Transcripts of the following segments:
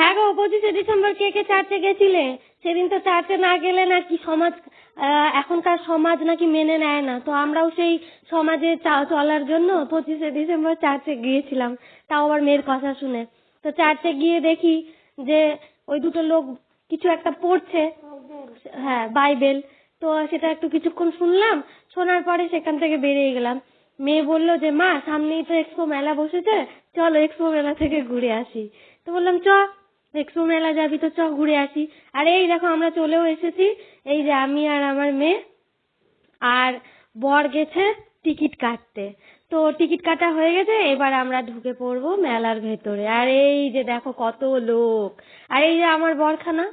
হ্যাঁ গো পঁচিশে ডিসেম্বর কে কে চার্চে গেছিলে? সেদিন তো চার্চে না গেলে নাকি সমাজ এখনকার সমাজ নাকি মেনে নেয় না। তো আমরাও সেই সমাজে চলার জন্য পঁচিশে ডিসেম্বর চার্চে গিয়েছিলাম। তাও আবার মেয়ের কথা শুনে। তো চার্চে গিয়ে দেখি যে ওই দুটো লোক কিছু একটা পড়ছে। হ্যাঁ বাইবেল। তো সেটা একটু কিছুক্ষণ শুনলাম। শোনার পরে সেখান থেকে বেরিয়ে গেলাম। মেয়ে বলল যে, মা, সামনেই তো এক্সপো মেলা বসেছে। চলো এক্সপো মেলা থেকে ঘুরে আসি। তো বললাম, চ। এক্সপো মেলা যাবি তো, চ ঘুরে আসি। আর এই দেখো, আমরা চলেও এসেছি। এই যে আমি আর আমার মেয়ে আর বর গেছে টিকিট কাটতে। তো টিকিট কাটা হয়ে গেছে, এবার আমরা ঢুকে পড়ব মেলার ভেতরে। আর এই যে দেখো কত লোক। আর এই যে আমার বরখানা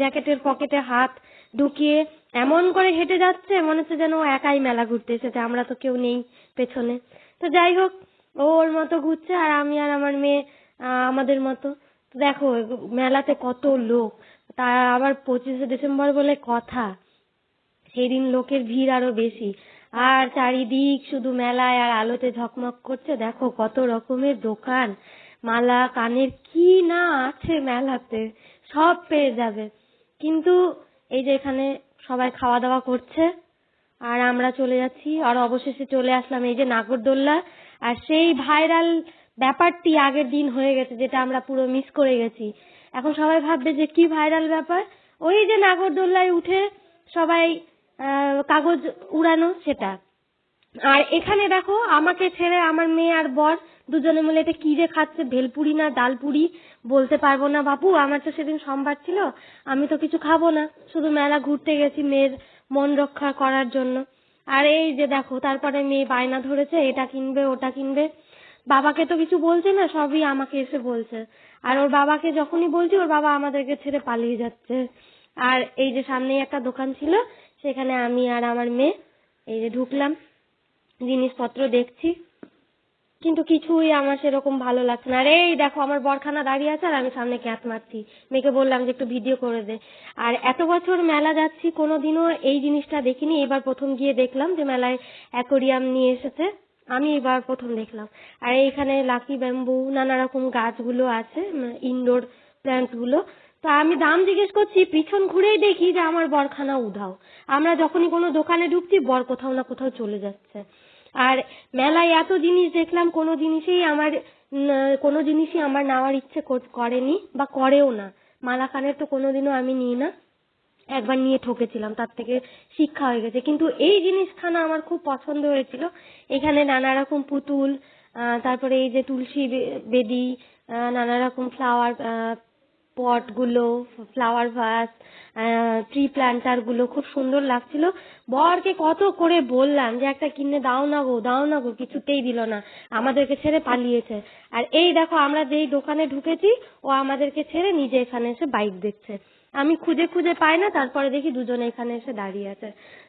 জ্যাকেটের পকেটে হাত ঢুকিয়ে এমন করে হেঁটে যাচ্ছে, মনে হচ্ছে যেন ও একাই মেলা ঘুরতে এসেছে, আমরা তো কেউ নেই পেছনে। তো যাই হোক ও ওর মতো ঘুরছে আর আমি আর আমার মেয়ে আমাদের মতো। দেখো, মেলাতে কত লোক। তা আবার পঁচিশে ডিসেম্বর বলে কথা। সেদিন লোকের ভিড় আরও বেশি। আর চারিদিক শুধু মেলায় আর আলোতে ঝকমক করছে। দেখো কত রকমের দোকান, মালা, কানের কি না আছে মেলাতে। সব পেয়ে যাবে। কিন্তু এই যে এখানে সবাই খাওয়া দাওয়া করছে, আর আমরা চলে যাচ্ছি। আর অবশেষে চলে আসলাম এই যে নাগরদোল্লা। আর সেই ভাইরাল ব্যাপারটি আগের দিন হয়ে গেছে, যেটা আমরা পুরো মিস করে গেছি। এখন সবাই ভাববে যে কি ভাইরাল ব্যাপার। ওই যে নাগরদোল্লায় উঠে সবাই কাগজ উড়ানো সেটা। আর এখানে দেখো, আমাকে ছেড়ে আমার মেয়ে আর বর দুজনে মিলে এটা কি যে খাচ্ছে, ভেলপুরি না ডালপুরি বলতে পারব না। বাপু, আমার তো সেদিন সোমবার ছিল, আমি তো কিছু খাব না। শুধু মেলা ঘুরতে গেছি মেয়ের মন রক্ষা করার জন্য। আর এই যে দেখো, তারপরে মেয়ে বায়না ধরেছে, এটা কিনবে, ওটা কিনবে। বাবাকে তো কিছু বলছে না, সবই আমাকে এসে বলছে। আর ওর বাবাকে যখনই বলছি, ওর বাবা আমাদেরকে ছেড়ে পালিয়ে যাচ্ছে। আর এই যে সামনেই একটা দোকান ছিল, সেখানে আমি আর আমার মেয়ে এই যে ঢুকলাম, জিনিসপত্র দেখছি। কিন্তু কিছুই আমার সেরকম ভালো লাগছে না। আর এই দেখো, আমার বরখানা দাঁড়িয়ে আছে আর আমি সামনে ক্যাট মারছি। মেয়েকে বললাম যে একটু ভিডিও করে দে। আর এত বছর মেলা যাচ্ছি, কোনোদিনও এই জিনিসটা দেখিনি। এবার প্রথম গিয়ে দেখলাম যে মেলায় অ্যাকোরিয়াম নিয়ে এসেছে। আমি এবার প্রথম দেখলাম। আর এইখানে লাকি ব্যাম্বু নানা রকম গাছগুলো আছে ইনডোর প্ল্যান্টগুলো। তো আমি দাম জিজ্ঞেস করছি, পিছন ঘুরেই দেখি যে আমার বরখানা উধাও। আমরা যখনই কোনো দোকানে ঢুকছি, বর কোথাও না কোথাও চলে যাচ্ছে। আর মেলায় এত জিনিস দেখলাম, কোনো জিনিসেই আমার কোনো জিনিসই আমার নেওয়ার ইচ্ছে করেনি বা করেও না। মালা কানের তো কোনোদিনও আমি নিই না। একবার নিয়ে ঠকেছিলাম, তার থেকে শিক্ষা হয়ে গেছে। কিন্তু এই জিনিসখানা আমার খুব পছন্দ হয়েছিল। এখানে নানা রকম পুতুল তারপরে এই যে তুলসী বেদি নানা রকম ফ্লাওয়ার পটগুলো ফ্লাওয়ার ভাস ট্রি প্ল্যান্টারগুলো খুব সুন্দর লাগছিল। বরকে কত করে বললাম যে, একটা কিনে দাও না গো, দাও না গো, কিছুতেই দিল না। আমাদেরকে ছেড়ে পালিয়েছে। আর এই দেখো, আমরা যেই দোকানে ঢুকেছি, ও আমাদেরকে ছেড়ে নিজে এখানে এসে বাইক দেখছে। আমি খুঁজে খুঁজে পাই না, তারপরে দেখি দুজনে এখানে এসে দাঁড়িয়ে আছে।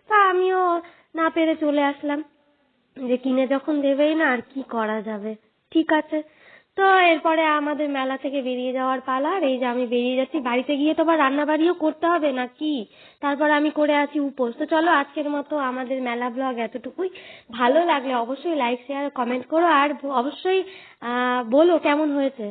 তা আমিও না পেরে চলে আসলাম। যে কিনে যখন দেবেই না, আর কি করা যাবে? ঠিক আছে। তো এরপরে আমাদের মেলা থেকে বেরিয়ে যাওয়ার পালা। আর এই যে আমি বেরিয়ে যাচ্ছি, বাড়িতে গিয়ে তো আবার রান্না বাড়িও করতে হবে নাকি তারপর আমি করে আছি উপোস। তো চলো, আজকের মতো আমাদের মেলা ব্লগ এতটুকুই। ভালো লাগলে অবশ্যই লাইক শেয়ার কমেন্ট করো। আর অবশ্যই বলো কেমন হয়েছে?